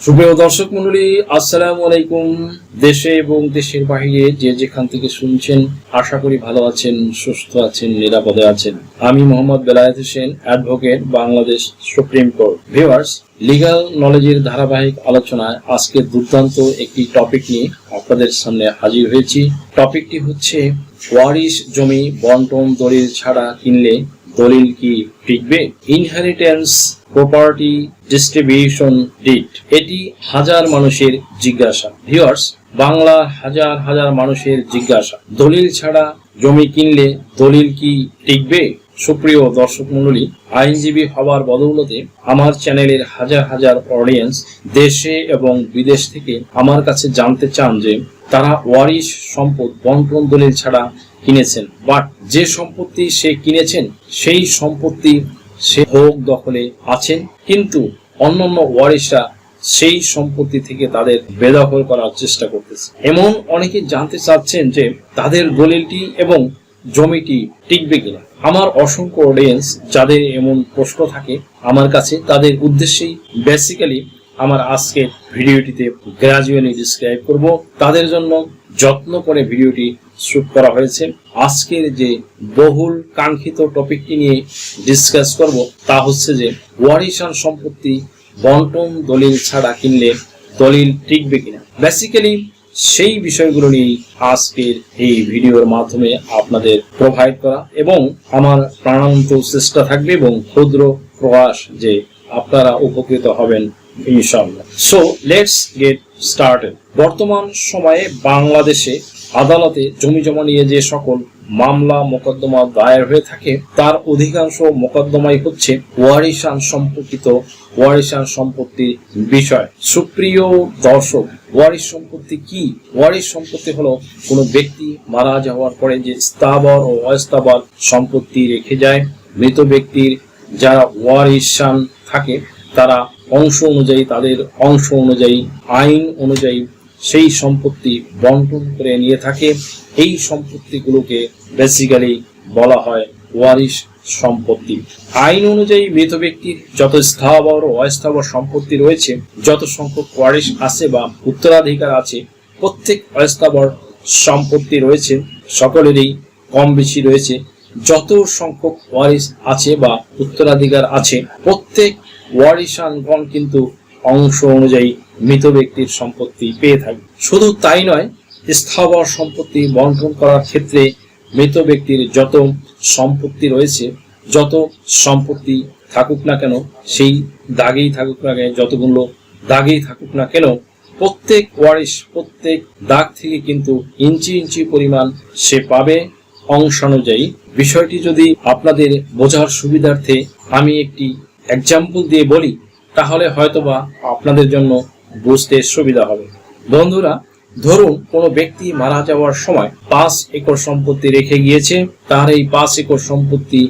সুপ্রিয় দর্শক মন্ডলী, আসসালাম আলাইকুম। দেশে এবং দেশের বাইরে যে যেখান থেকে শুনছেন, আশা করি ভালো আছেন, সুস্থ আছেন, নিরাপদে আছেন। আমি Mohammad Belayet Hossain, advocate, Bangladesh supreme court. Viewers legal নলেজের ধারাবাহিক আলোচনায় আজকে দুর্দান্ত একটি টপিক নিয়ে আপনাদের সামনে হাজির হয়েছি। টপিকটি হচ্ছে, ওয়ারিশ জমি বন্টন দলিল ছাড়া কিনলে দলিল কি টিকবে? ইনহেরিটেন্স প্রপার্টি ডিস্ট্রিবিউশন ডিট এটি হাজার মানুষের জিজ্ঞাসা। ভিউয়ার্স বাংলা হাজার হাজার মানুষের জিজ্ঞাসা। দলিল ছাড়া জমি কিনলে দলিল কি টিকবে? সুপ্রিয় দর্শক মন্ডলী আইনজীবী হওয়ার বদৌলতে আমার চ্যানেলের হাজার হাজার অডিয়েন্স দেশে এবং বিদেশ থেকে আমার কাছে জানতে চান যে তারা ওয়ারিশ সম্পদ বন্টন দলিল ছাড়া কিনেছেন। বাট যে সম্পত্তি সে কিনেছেন, সেই সম্পত্তি সে ভোগ দখলে আছেন। কিন্তু অন্যান্য ওয়ারিশরা সেই সম্পত্তি থেকে তাদের বেদখল করার চেষ্টা করতেছে। এমন অনেকে জানতে চাচ্ছেন যে তাদের দলিলটি এবং জমিটি টিকবে কিনা। আমার অসংখ্য অডিয়েন্স যাদের এমন প্রশ্ন থাকে আমার কাছে, তাদের উদ্দেশ্যেই বেসিক্যালি আমার আজকের ভিডিওটিতে গ্রাজুয়ালি ডিসক্রাইব করব। তাদের জন্য যত্ন করে ভিডিওটি শ্যুট করা হয়েছে। আজকের যে বহুল কাঙ্ক্ষিত টপিকটি নিয়ে ডিসকাস করব তা হচ্ছে যে ওয়ারিশান সম্পত্তি বন্টন দলিল ছাড়া কিনলে দলিল টিকবে কিনা। বেসিক্যালি সেই বিষয়গুলো নিয়ে আজকের এই ভিডিওর মাধ্যমে আপনাদের প্রোভাইড করা এবং আমার প্রাণান্ত চেষ্টা থাকবে এবং ক্ষুদ্র প্রয়াস যে আপনারা উপকৃত হবেন ইনশাআল্লাহ। সো লেটস গেট স্টার্টেড বর্তমান সময়ে বাংলাদেশে আদালতে জমি জমা নিয়ে যে সকল মামলা, মোকদ্দমা দায়ের হয়ে থাকে, তার অধিকাংশ মোকদ্দমাই হচ্ছে ওয়ারিশান সম্পর্কিত ওয়ারিশান সম্পত্তির বিষয়। সুপ্রিয় দর্শক, ওয়ারিশ সম্পত্তি কি? ওয়ারিশ সম্পত্তি হলো কোনো ব্যক্তি মারা যাওয়ার পরে যে স্থাবর ও অস্থাবর সম্পত্তি রেখে যায়। মৃত ব্যক্তির যারা ওয়ারিশান থাকে, তারা অংশ অনুযায়ী, তাদের অংশ অনুযায়ী, আইন অনুযায়ী সেই সম্পত্তি বন্টন করে নিয়ে থাকে। এই সম্পত্তিগুলোকে বেসিক্যালি বলা হয় ওয়ারিশ সম্পত্তি। আইন অনুযায়ী মৃত ব্যক্তির যত স্থাবর ও অস্থাবর সম্পত্তি রয়েছে, যত সংখ্যক ওয়ারিশ আছে বা উত্তরাধিকার আছে, প্রত্যেক অস্থাবর সম্পত্তি রয়েছে, সকলেরই কম বেশি রয়েছে। যত সংখ্যক ওয়ারিশ আছে বা উত্তরাধিকার আছে, প্রত্যেক ওয়ারিশানগণ কিন্তু অংশ অনুযায়ী মৃত ব্যক্তির সম্পত্তি পেয়ে থাকে। শুধু তাই নয়, স্থাবর সম্পত্তি বন্টন করার ক্ষেত্রে মৃত ব্যক্তির যত সম্পত্তি রয়েছে, যত সম্পত্তি থাকুক না কেন, সেই দাগেই থাকুক না কেন, যতগুলো দাগেই থাকুক না কেন, প্রত্যেক ওয়ারিশ, প্রত্যেক দাগ থেকে কিন্তু ইঞ্চি ইঞ্চি পরিমাণ সে পাবে। অংশানুযায়ী বিষয়টি যদি আপনাদের বোঝার সুবিধার্থে আমি একটি এক্সাম্পল দিয়ে বলি, তাহলে হয়তোবা আপনাদের জন্য বুঝতে সুবিধা হবে। বন্ধুরা, ধরুন কোনো ব্যক্তি মারা যাওয়ার সময় পাঁচ একর সম্পত্তি রেখে গিয়েছে, তার এই পাঁচ একর সম্পত্তি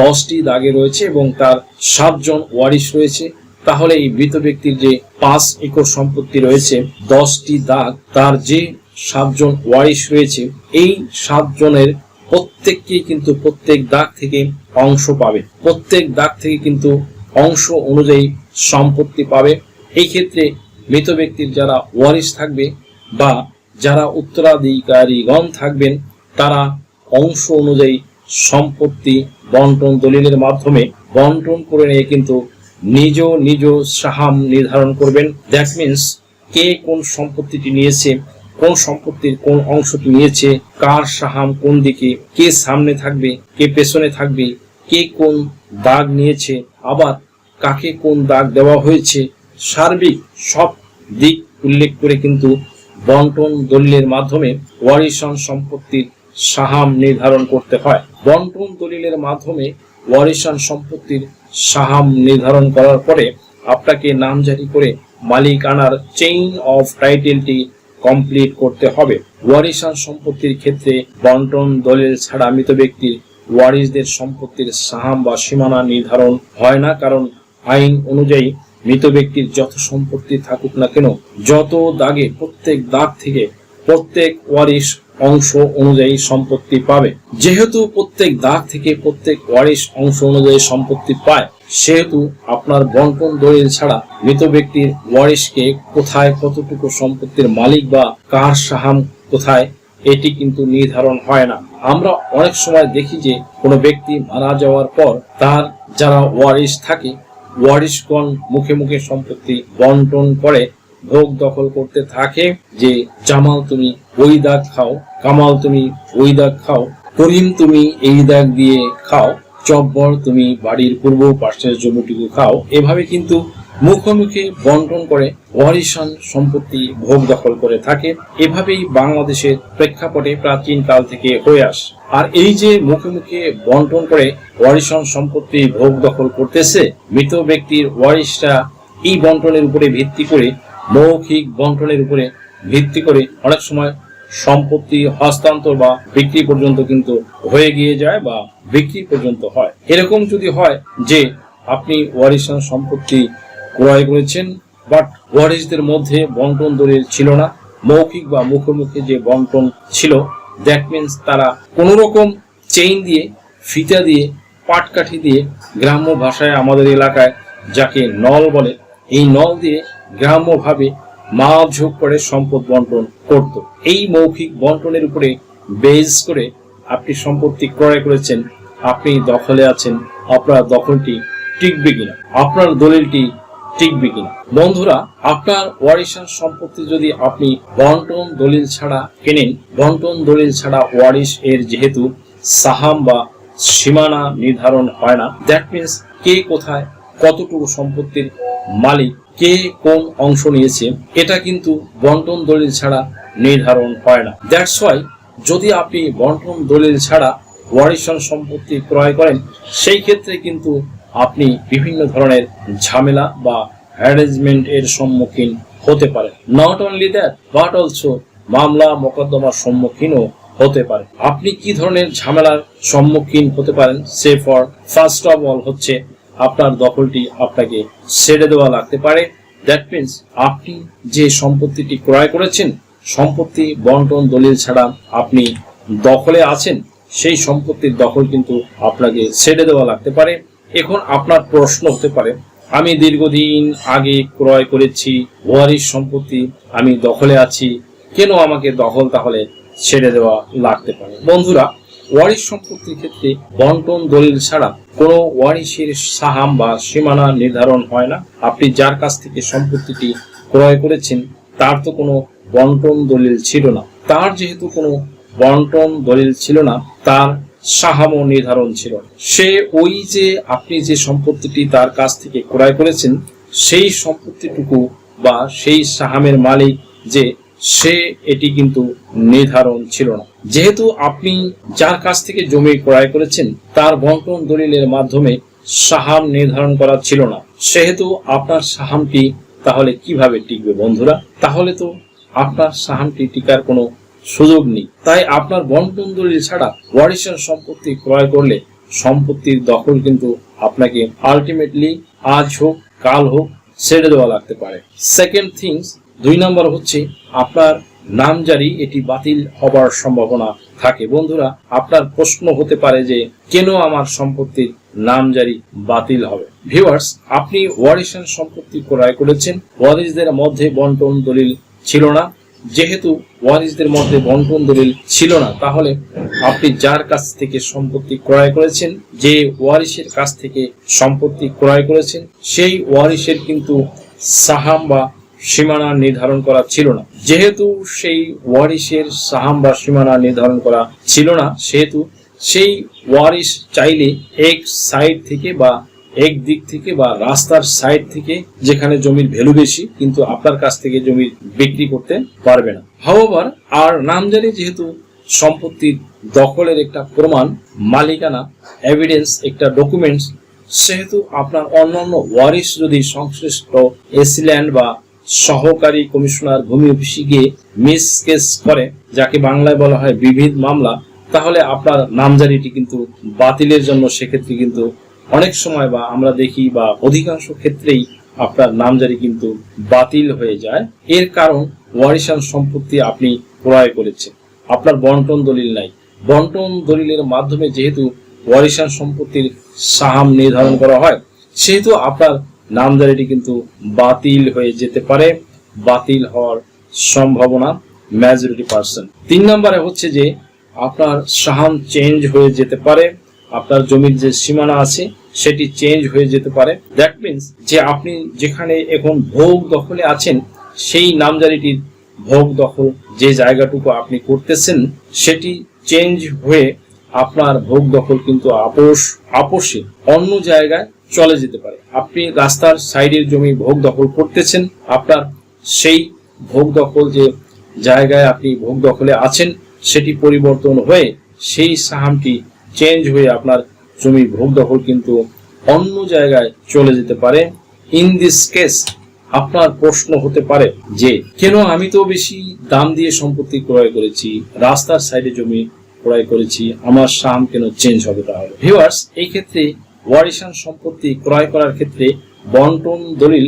দশটি দাগে রয়েছে এবং তার সাতজন ওয়ারিশ রয়েছে। তাহলে এই মৃত ব্যক্তির যে পাঁচ একর সম্পত্তি রয়েছে, দশটি দাগ, তার যে সাতজন ওয়ারিশ রয়েছে, এই সাতজনের প্রত্যেককেই কিন্তু প্রত্যেক দাগ থেকে অংশ পাবে। প্রত্যেক দাগ থেকে কিন্তু অংশ অনুযায়ী সম্পত্তি পাবে। এই ক্ষেত্রে মৃত ব্যক্তির যারা ওয়ারিশ থাকবে বা যারা উত্তরাধিকারীগণ থাকবেন, তারা অংশ অনুযায়ী সম্পত্তি বন্টন দলিলের মাধ্যমে বন্টন করে নিয়ে কিন্তু নিজ নিজ সাহাম নির্ধারণ করবেন। দ্যাট মিন্স কে কোন সম্পত্তিটি নিয়েছে, কোন সম্পত্তির কোন অংশটি নিয়েছে, কার সাহাম কোন দিকে, কে সামনে থাকবে, কে পেছনে থাকবে, কে কোন দাগ নিয়েছে। আবার কাকে কোন দাগ দেওয়া হয়েছে, সার্বিক সব দিক উল্লেখ করে কিন্তু বন্টন দলিলের মাধ্যমে ওয়ারিশন সম্পত্তির সাহাম নির্ধারণ করতে হয়। বন্টন দলিলের মাধ্যমে ওয়ারিশান সম্পত্তির সাহাম নির্ধারণ করার পরে আপনাকে নামজারি করে মালিকানার চেইন অফ টাইটেলটি কমপ্লিট করতে হবে। ওয়ারিশান সম্পত্তির ক্ষেত্রে বন্টন দলিল ছাড়া মৃত ব্যক্তির ওয়ারিশদের সম্পত্তির সাহাম বা সীমানা নির্ধারণ হয় না, কারণ আইন অনুযায়ী মৃত ব্যক্তির যত সম্পত্তি থাকুক না কেন, যত দাগে, প্রত্যেক দাগ থেকে প্রত্যেক ওয়ারিস অংশ অনুযায়ী সম্পত্তি পাবে। যেহেতু প্রত্যেক দাগ থেকে প্রত্যেক ওয়ারিস অংশ অনুযায়ী সম্পত্তি পায়, সেহেতু আপনার বন্টন দলিল ছাড়া মৃত ব্যক্তির ওয়ারিসকে কোথায় কতটুকু সম্পত্তির মালিক বা কার সাহাম কোথায় এটি কিন্তু নির্ধারণ হয় না। আমরা অনেক সময় দেখি যে কোনো ব্যক্তি মারা যাওয়ার পর তার যারা ওয়ারিশ থাকে, ওয়ারিশগণ মুখে মুখে সম্পত্তি বন্টন করে, ভোগ দখল করতে থাকে যে, জামাল তুমি ওই দাগ খাও, কামাল তুমি ওই দাগ খাও, করিম তুমি এই দাগ দিয়ে খাও, চব্বর তুমি বাড়ির পূর্ব পাশের জমিটুকু খাও। এভাবে কিন্তু মুখোমুখি বন্টন করে ওয়ারিশান সম্পত্তি ভোগ দখল করে থাকে। এভাবেই বাংলাদেশের প্রেক্ষাপটে প্রাচীন কাল থেকে হয়ে আস। আর এই যে মুখে মুখে বন্টন করে ওয়ারিশান সম্পত্তি ভোগ দখল করতেছে, মৃত ব্যক্তির ওয়ারিশরা এই বন্টনের উপরে ভিত্তি করে, মৌখিক বন্টনের উপরে ভিত্তি করে অনেক সময় সম্পত্তি হস্তান্তর বা বিক্রি পর্যন্ত কিন্তু হয়ে গিয়ে যায় বা বিক্রি পর্যন্ত হয়। এরকম যদি হয় যে আপনি ওয়ারিশান সম্পত্তি ক্রয় করেছেন বাট ওয়ারিশদের মধ্যে বন্টন দলিল ছিল না। মৌখিক বা মুখোমুখি যে বন্টন ছিল দ্যাট মিনস তারা কোনো রকম চেইন দিয়ে, ফিতা দিয়ে, পাটকাঠি দিয়ে গ্রাম্য ভাষায় আমাদের এলাকায় যাকে নল বলে, এই নল দিয়ে গ্রাম্যভাবে মাপঝোঁক করে সম্পদ বন্টন করত। এই মৌখিক বন্টনের উপরে বেজ করে আপনি সম্পত্তি ক্রয় করেছেন, আপনি দখলে আছেন, আপনার দখলটি টিকবে কিনা। আপনার দলিলটি টিকবে কিনা বন্ধুরা, আপনার ওয়ারিশান সম্পত্তি যদি আপনি বন্টন দলিল ছাড়া কেনেন, বন্টন দলিল ছাড়া ওয়ারিশ এর যেহেতু সাহাম বা সীমানা নির্ধারণ হয় না দ্যাট মিন্স কে কোথায় কতটুকু সম্পত্তির মালিক, কে কোন অংশ নিয়েছে, এটা কিন্তু বন্টন দলিল ছাড়া নির্ধারণ হয় না। দ্যাটস ওয়াই যদি আপনি বন্টন দলিল ছাড়া ওয়ারিশন সম্পত্তি ক্রয় করেন, সেই ক্ষেত্রে কিন্তু আপনি বিভিন্ন ধরনের ঝামেলা বা হ্যারাসমেন্ট এর সম্মুখীন হতে পারেন। Not only that but also মামলা, মোকদ্দমার সম্মুখীনও হতে পারে। আপনি কি ধরনের ঝামেলার সম্মুখীন হতে পারেন? Say for first of all হচ্ছে আপনার দখলটি আপনাকে ছেড়ে দেওয়া লাগতে পারে। দ্যাট মিন্স আপনি যে সম্পত্তিটি ক্রয় করেছেন, সম্পত্তি বন্টন দলিল ছাড়া আপনি দখলে আছেন, সেই সম্পত্তির দখল কিন্তু আপনাকে ছেড়ে দেওয়া লাগতে পারে। এখন আপনার প্রশ্ন হতে পারে, আমি দীর্ঘদিন আগে ক্রয় করেছি, ওয়ারিশ সম্পত্তি আমি দখলে আছি, কেন আমাকে দখল তাহলে ছেড়ে দেওয়া লাগতে পারে? বন্ধুরা, ওয়ারিশ সম্পত্তির ক্ষেত্রে বন্টন দলিল ছাড়া কোনো ওয়ারিশের সাহাম বা সীমানা নির্ধারণ হয় না। আপনি যার কাছ থেকে সম্পত্তিটি ক্রয় করেছেন, তার তো কোনো বন্টন দলিল ছিল না। তার যেহেতু কোনো বন্টন দলিল ছিল না, তার সাহামও নির্ধারণ ছিল। সে ওই যে আপনি যে সম্পত্তিটি তার কাছ থেকে ক্রয় করেছেন, সেই সম্পত্তিটুকু বা সেই সাহামের মালিক যে, সে এটি কিন্তু নির্ধারণ ছিল না। যেহেতু আপনি যার কাছ থেকে জমি ক্রয় করেছেন, তার বন্টন দলিলের মাধ্যমে সাহাম নির্ধারণ করা ছিল না। সেহেতু আপনার সাহামটি তাহলে কীভাবে টিকবে বন্ধুরা? তাহলে তো আপনার সাহামটি টিকার কোনো সুযোগ নেই। তাই আপনার বন্টন দলিল ছাড়া ওয়ারিশন সম্পত্তি ক্রয় করলে সম্পত্তির দখল কিন্তু আপনাকে আলটিমেটলি আজ হোক, কাল হোক ছেড়ে দেওয়া লাগতে পারে। সেকেন্ড থিংস দুই নম্বর হচ্ছে আপনার নামজারি এটি বাতিল হবার সম্ভাবনা থাকে। বন্ধুরা, আপনার প্রশ্ন হতে পারে যে কেন আমার সম্পত্তির নামজারি বাতিল হবে? ভিউয়ার্স আপনি ওয়ারিশন সম্পত্তি ক্রয় করেছেন। ওয়ারিশদের মধ্যে বন্টন দলিল ছিল না। যেহেতু ওয়ারিশদের মধ্যে বন্টন দলিল ছিল না, তাহলে আপনি যার কাছ থেকে সম্পত্তি ক্রয় করেছেন, যে ওয়ারিসের কাছ থেকে সম্পত্তি ক্রয় করেছেন, সেই ওয়ারিশের কিন্তু সাহাম বা সীমানা নির্ধারণ করা ছিল না। যেহেতু সেই ওয়ারিসের সাহাম বা সীমানা নির্ধারণ করা ছিল না, সেহেতু সেই ওয়ারিশ চাইলে এক সাইড থেকে বা এক দিক থেকে বা রাস্তার সাইড থেকে যেখানে জমির ভ্যালু বেশি, কিন্তু আপনার কাছ থেকে জমি বিক্রি করতে পারবে না। হাওয়াবার আর নামজারি যেহেতু সম্পত্তির দখলের একটা প্রমাণ, মালিকানা এভিডেন্স একটা ডকুমেন্টস সেহেতু আপনার অন্যান্য ওয়ারিশ যদি সংশ্লিষ্ট এসিল্যান্ড বা সহকারী কমিশনার ভূমি অফিসে গিয়ে মিস কেস করে, যাকে বাংলায় বলা হয় বিবিধ মামলা, তাহলে আপনার নামজারিটি কিন্তু বাতিলের জন্য সেক্ষেত্রে কিন্তু অনেক সময় বা আমরা দেখি বা অধিকাংশ ক্ষেত্রেই আপনার নামজারি কিন্তু বাতিল হয়ে যায়। এর কারণ ওয়ারিশান সম্পত্তি আপনি ক্রয় করেছেন। আপনার বন্টন দলিল নাই। বন্টন দলিলের মাধ্যমে যেহেতু ওয়ারিশান সম্পত্তির সাহাম নির্ধারণ করা হয়, সেহেতু আপনার নামজারিটি কিন্তু বাতিল হয়ে যেতে পারে, বাতিল হওয়ার সম্ভাবনা মেজরিটি পার্সেন্ট তিন নম্বরে হচ্ছে যে আপনার সাহান চেঞ্জ হয়ে যেতে পারে। আপনার জমির যে সীমানা আছে, সেটি চেঞ্জ হয়ে যেতে পারে। দ্যাট মিন্স যে আপনি যেখানে এখন ভোগ দখলে আছেন, সেই নামজারিটির ভোগ দখল যে জায়গাটুকু আপনি করতেছেন, সেটি চেঞ্জ হয়ে আপনার ভোগ দখল কিন্তু আপোষ, আপোষে অন্য জায়গায় চলে যেতে পারে। আপনি রাস্তার সাইডের জমি ভোগ দখল করতেছেন, আপনার সেই ভোগ দখল যে জায়গায় আপনি ভোগ দখলে আছেন, সেটি পরিবর্তন হয়ে সেই সাহামটি চেঞ্জ হয়ে আপনার জমি ভোগ দখল কিন্তু অন্য জায়গায় চলে যেতে পারে। ইন দিস কেস আপনার প্রশ্ন হতে পারে যে, কেন আমি তো বেশি দাম দিয়ে সম্পত্তি ক্রয় করেছি, রাস্তার সাইডে জমি ক্রয় করেছি, আমার সাম কেন চেঞ্জ হবে তাহলে? ভিউয়ার্স এই ক্ষেত্রে ওয়ারিশান সম্পত্তি ক্রয় করার ক্ষেত্রে বন্টন দলিল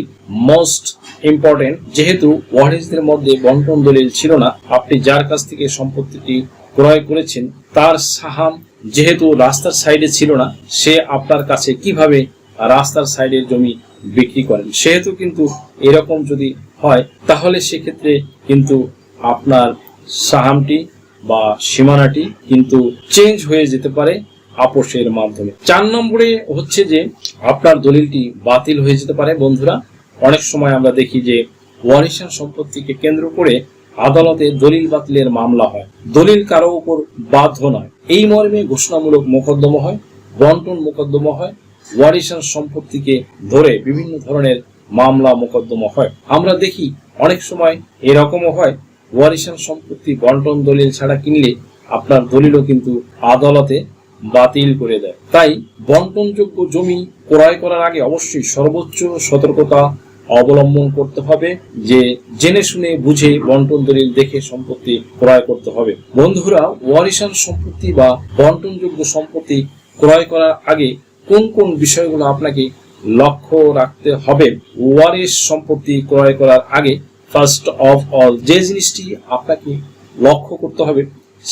মোস্ট ইম্পর্টেন্ট যেহেতু ওয়ারিশদের মধ্যে বন্টন দলিল ছিল না, আপনি যার কাছ থেকে সম্পত্তিটি ক্রয় করেছেন, তার সাহাম যেহেতু রাস্তার সাইডে ছিল না, সে আপনার কাছে কীভাবে রাস্তার সাইডের জমি বিক্রি করেন? সেহেতু কিন্তু এরকম যদি হয়, তাহলে সেক্ষেত্রে কিন্তু আপনার সাহামটি বা সীমানাটি কিন্তু চেঞ্জ হয়ে যেতে পারে আপোষের মাধ্যমে। চার নম্বরে হচ্ছে যে, আপনার দলিলটি বাতিল হয়ে যেতে পারে, বন্ধুরা। অনেক সময় আমরা দেখি যে, ওয়ারিশান সম্পত্তিকে কেন্দ্র করে আদালতে দলিল বাতিলের মামলা হয়। দলিল কারও উপর বাধ্য নয়। এই মর্মে ঘোষণামূলক মোকদ্দমা হয়, বন্টন মোকদ্দমা হয় ওয়ারিশান সম্পত্তিকে ধরে বিভিন্ন ধরনের মামলা মোকদ্দমা হয়। আমরা দেখি অনেক সময় এরকমও হয় ওয়ারিশান সম্পত্তি, বন্টন, দলিল ছাড়া কিনলে আপনার দলিলও কিন্তু আদালতে বাতিল করে দেয়। তাই বন্টনযোগ্য জমি ক্রয় করার আগে অবশ্যই সর্বোচ্চ সতর্কতা অবলম্বন করতে হবে, যে জেনে শুনে বুঝে বন্টন দলিল দেখে সম্পত্তি ক্রয় করতে হবে। বন্ধুরা, ওয়ারিশান সম্পত্তি বা বন্টনযোগ্য সম্পত্তি ক্রয় করার আগে কোন কোন বিষয়গুলো আপনাকে লক্ষ্য রাখতে হবে? ওয়ারিশ সম্পত্তি ক্রয় করার আগে ফার্স্ট অফ অল যে জিনিসটি আপনাকে লক্ষ্য করতে হবে,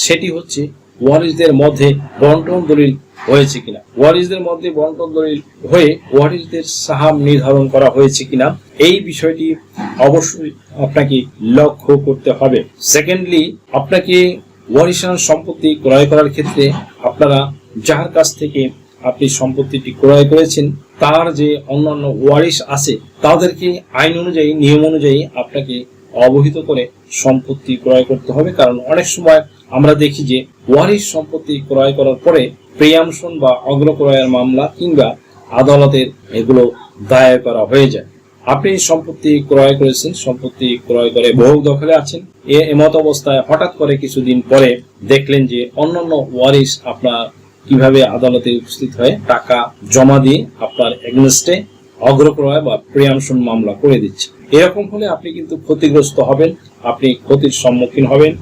সেটি হচ্ছে ওয়ারিসদের মধ্যে বন্টন দলিল হয়েছে কিনা? ওয়ারিসদের মধ্যে বন্টন দলিল হয়ে ওয়ারিসদের সাহাম নির্ধারণ করা হয়েছে কিনা? এই বিষয়টি অবশ্যই আপনাকে লক্ষ্য করতে হবে। সেকেন্ডলি আপনাকে ওয়ারিশান সম্পত্তি ক্রয় করার ক্ষেত্রে আপনারা যার কাছ থেকে আপনি সম্পত্তিটি ক্রয় করেছেন, তার যে অন্যান্য ওয়ারিশ আছে, তাদেরকে আইন অনুযায়ী, নিয়ম অনুযায়ী আপনাকে অবহিত করে সম্পত্তি ক্রয় করতে হবে। কারণ অনেক সময় আমরা দেখি যে ওয়ারিশ সম্পত্তি ক্রয় করার পরে প্রিয়ামশন বা অগ্রক্রয়ের মামলা কিংবা আদালতের এগুলো দায়ের করা হয়ে যায়। আপনি সম্পত্তি ক্রয় করেছেন, সম্পত্তি ক্রয় করে বহু দখলে আছেন। এ এমত অবস্থায় হঠাৎ করে কিছুদিন পরে দেখলেন যে অন্যান্য ওয়ারিশ আপনার কীভাবে আদালতে উপস্থিত হয়ে টাকা জমা দিয়ে আপনার এগনেস্টে অগ্রক্রয় বা প্রিয়ামশন মামলা করে দিচ্ছে। এরকম হলে আপনি কিন্তু ক্ষতিগ্রস্ত হবেন, আপনি ক্ষতির সম্মুখীন হবেন।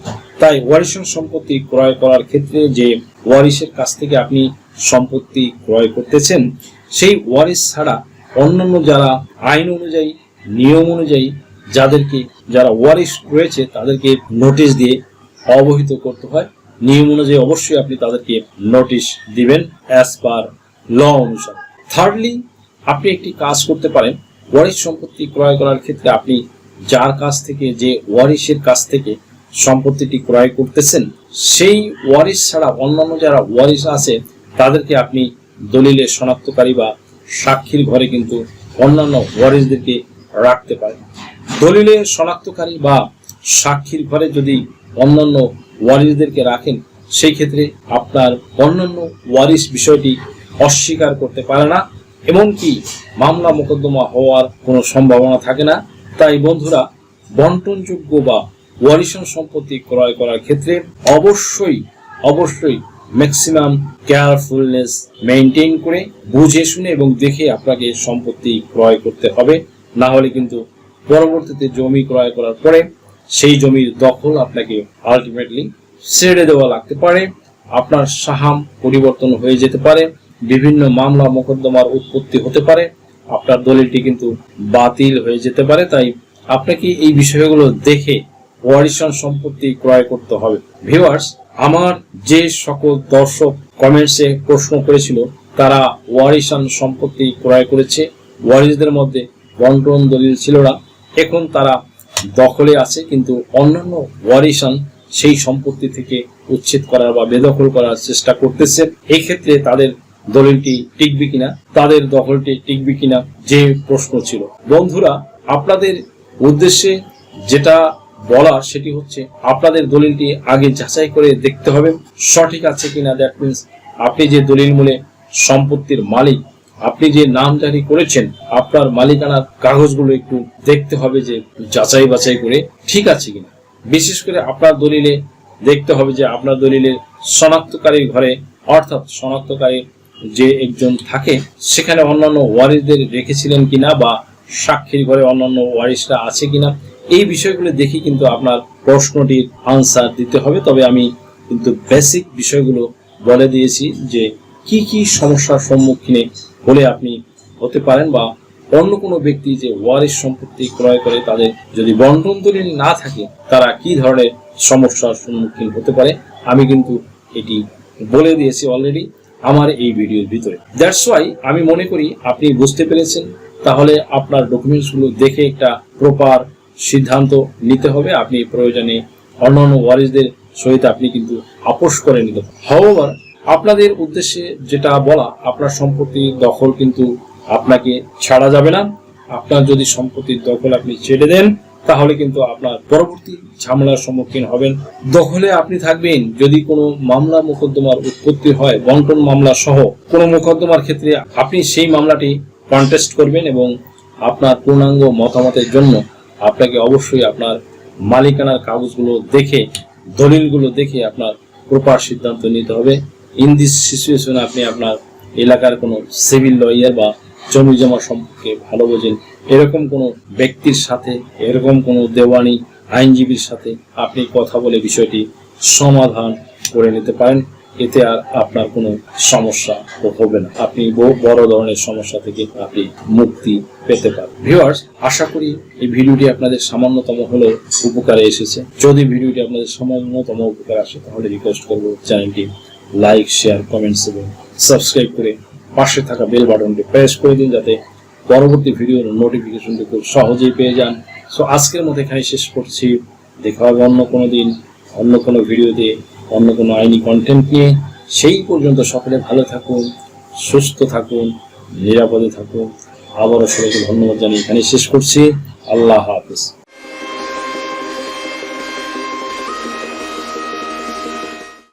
তাই ওয়ারিশন সম্পত্তি ক্রয় করার ক্ষেত্রে যে ওয়ারিশের কাছ থেকে আপনি সম্পত্তি ক্রয় করতেছেন, সেই ওয়ারিশ ছাড়া অন্যান্য যারা আইন অনুযায়ী, নিয়ম অনুযায়ী যাদেরকে, যারা ওয়ারিশ রয়েছে তাদেরকে নোটিশ দিয়ে অবহিত করতে হয়। নিয়ম অনুযায়ী অবশ্যই আপনি তাদেরকে নোটিশ দিবেন অ্যাজ পার ল অনুসারে। থার্ডলি আপনি একটি কাজ করতে পারেন, ওয়ারিশ সম্পত্তি ক্রয় করার ক্ষেত্রে আপনি যার কাছ থেকে, যে ওয়ারিশের কাছ থেকে সম্পত্তিটি ক্রয় করতেছেন, সেই ওয়ারিশ ছাড়া অন্যান্য যারা ওয়ারিশ আছে, তাদেরকে আপনি দলিলের শনাক্তকারী বা সাক্ষীর ঘরে কিন্তু অন্যান্য ওয়ারিশদেরকে রাখতে পারেন। দলিলের শনাক্তকারী বা সাক্ষীর ঘরে যদি অন্যান্য ওয়ারিশদেরকে রাখেন, সেই ক্ষেত্রে আপনার অন্যান্য ওয়ারিশ বিষয়টি অস্বীকার করতে পারে না। এমনকি মামলা মোকদ্দমা হওয়ার কোনো সম্ভাবনা থাকে না। তাই বন্ধুরা, বন্টনযোগ্য বা ওয়ারিশন সম্পত্তি ক্রয় করার ক্ষেত্রে অবশ্যই অবশ্যই ম্যাক্সিমাম কেয়ারফুলনেস মেনটেন করে বুঝে শুনে এবং দেখে আপনাকে সম্পত্তি ক্রয় করতে হবে। না হলে কিন্তু পরবর্তীতে জমি ক্রয় করার পরে সেই জমির দখল আপনাকে আলটিমেটলি ছেড়ে দেওয়া লাগতে পারে। আপনার সাহাম পরিবর্তন হয়ে যেতে পারে। বিভিন্ন মামলা মোকদ্দমার উৎপত্তি হতে পারে। আপনার দলিলটি কিন্তু বাতিল হয়ে যেতে পারে, তাই আপনাকে এই বিষয়গুলো দেখে ওয়ারিশন সম্পত্তি ক্রয় করতে হবে। ভিউয়ার্স, আমার যে সকল দর্শক কমেন্টসে প্রশ্ন করেছিল, তারা ওয়ারিসান সম্পত্তি ক্রয় করেছে। ওয়ারিসদের মধ্যে বন্টন দলিল ছিল না। এখন তারা দখলে আছে, কিন্তু অন্যান্য ওয়ারিসান সেই সম্পত্তি থেকে উচ্ছেদ করার বা বেদখল করার চেষ্টা করতেছে। এই ক্ষেত্রে তাদের দলিলটি টিকবে কিনা, তাদের দখলটি টিকবে কিনা, যে প্রশ্ন ছিল। বন্ধুরা, আপনাদের উদ্দেশ্যে যেটা বলা, সেটি হচ্ছে আপনাদের দলিলটি আগে যাচাই করে দেখতে হবে, সঠিক আছে কিনা। দ্যাট মিনস আপনি যে দলিল মূলে সম্পত্তির মালিক, আপনি যে নাম জারি করেছেন, আপনার মালিকানার কাগজগুলো একটু দেখতে হবে যে যাচাই বাছাই করে ঠিক আছে কিনা। বিশেষ করে আপনার দলিলে দেখতে হবে যে আপনার দলিলের শনাক্তকারীর ঘরে, অর্থাৎ শনাক্তকারী যে একজন থাকে, সেখানে অন্যান্য ওয়ারিসদের রেখেছিলেন কিনা বা সাক্ষীর ঘরে অন্যান্য ওয়ারিসরা আছে কিনা, এই বিষয়গুলো দেখে কিন্তু আপনার প্রশ্নটির আনসার দিতে হবে। তবে আমি কিন্তু বেসিক বিষয়গুলো বলে দিয়েছি যে কি কি সমস্যার সম্মুখীনে হলে আপনি হতে পারেন বা অন্য কোনো ব্যক্তি যে ওয়ারিস সম্পত্তি ক্রয় করে, তাদের যদি বন্টন দলিল না থাকে, তারা কি ধরনের সমস্যার সম্মুখীন হতে পারে? আমি কিন্তু এটি বলে দিয়েছি অলরেডি আমার এই ভিডিওর ভিতরে। দ্যাটস ওয়াই আমি মনে করি আপনি বুঝতে পেরেছেন, তাহলে আপনার ডকুমেন্টসগুলো দেখে একটা প্রপার সিদ্ধান্ত নিতে হবে। আপনি প্রয়োজনে অন্য অন্য ওয়ারিসদের সহিত আপনি কিন্তু আপোষ করে নিতে হওয়ার আপনাদের উদ্দেশ্যে যেটা বলা, আপনার সম্পত্তির দখল কিন্তু আপনাকে ছাড়া যাবে না। আপনার যদি সম্পত্তির দখল আপনি ছেড়ে দেন তাহলে কিন্তু আপনার পরবর্তী ঝামেলার সম্মুখীন হবেন। দখলে আপনি থাকবেন, যদি কোনো মামলা মোকদ্দমার উৎপত্তি হয়, বন্টন মামলা সহ কোনো মোকদ্দমার ক্ষেত্রে আপনি সেই মামলাটি কন্টেস্ট করবেন এবং আপনার পূর্ণাঙ্গ মতামতের জন্য আপনাকে অবশ্যই আপনার মালিকানার কাগজগুলো দেখে, দলিলগুলো দেখে আপনার প্রপার সিদ্ধান্ত নিতে হবে। ইন দিস সিচুয়েশনে আপনি আপনার এলাকার কোনো সিভিল লয়ার বা জমি জমা সম্পর্কে ভালো বোঝেন। এরকম কোনো ব্যক্তির সাথে, এরকম কোনো দেওয়ানি আইনজীবীর সাথে আপনি কথা বলে বিষয়টি সমাধান করে নিতে পারেন। এতে আর আপনার কোনো সমস্যা হবে না। আপনি বহু বড় ধরনের সমস্যা থেকে আপনি মুক্তি পেতে পারেন। ভিউয়ার্স, আশা করি এই ভিডিওটি আপনাদের সামান্যতম হলেও উপকারে এসেছে। যদি ভিডিওটি আপনাদের সামান্যতম উপকার আসে, তাহলে রিকোয়েস্ট করব চ্যানেলটি লাইক শেয়ার কমেন্টস এবং সাবস্ক্রাইব করে পাশে থাকা বেল বাটনটি প্রেস করে দিন যাতে পরবর্তী ভিডিওর নোটিফিকেশনটি খুব সহজেই পেয়ে যান। সো আজকের মতো এখানে শেষ করছি। দেখা হবে অন্য কোনো দিন, অন্য কোনো ভিডিওতে, অন্য কোনো আইনি কন্টেন্ট নিয়ে। সেই পর্যন্ত সকলে ভালো থাকুন, সুস্থ থাকুন, নিরাপদে থাকুন। আবারও সবাইকে ধন্যবাদ জানিয়ে এখানে শেষ করছি। আল্লাহ হাফিজ।